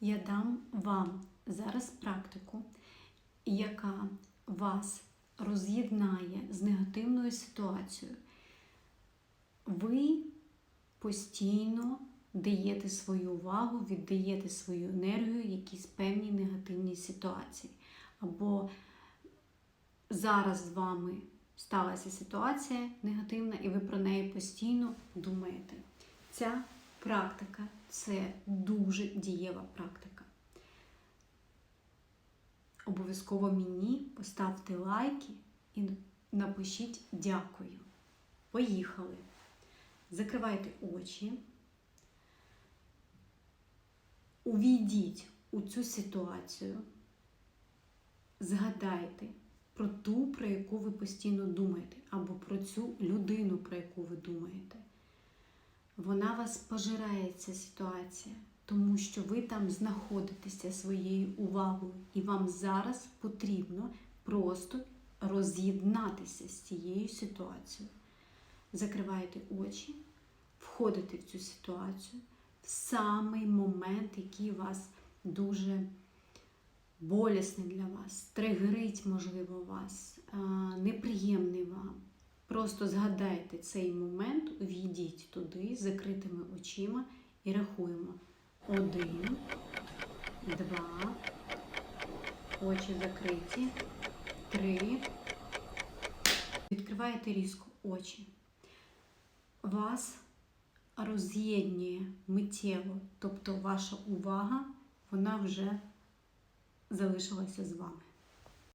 Я дам вам зараз практику, яка вас роз'єднає з негативною ситуацією. Ви постійно даєте свою увагу, віддаєте свою енергію якійсь певній негативній ситуації. Або зараз з вами сталася ситуація негативна, і ви про неї постійно думаєте. Ця практика це дуже дієва практика. Обов'язково мені поставте лайки і напишіть дякую. Поїхали. Закривайте очі. Увійдіть у цю ситуацію. Згадайте про ту, про яку ви постійно думаєте, або про цю людину, про яку ви думаєте. Вона вас пожирає ця ситуація, тому що ви там знаходитеся своєю увагою, і вам зараз потрібно просто роз'єднатися з цією ситуацією. Закриваєте очі, входите в цю ситуацію в самий момент, який вас дуже болісний для вас, тригерить, можливо, вас, неприємний вам. Просто згадайте цей момент, увійдіть туди з закритими очима і рахуємо. Один, два, очі закриті, три. Відкриваєте різко очі. Вас роз'єднує миттєво, тобто ваша увага, вона вже залишилася з вами.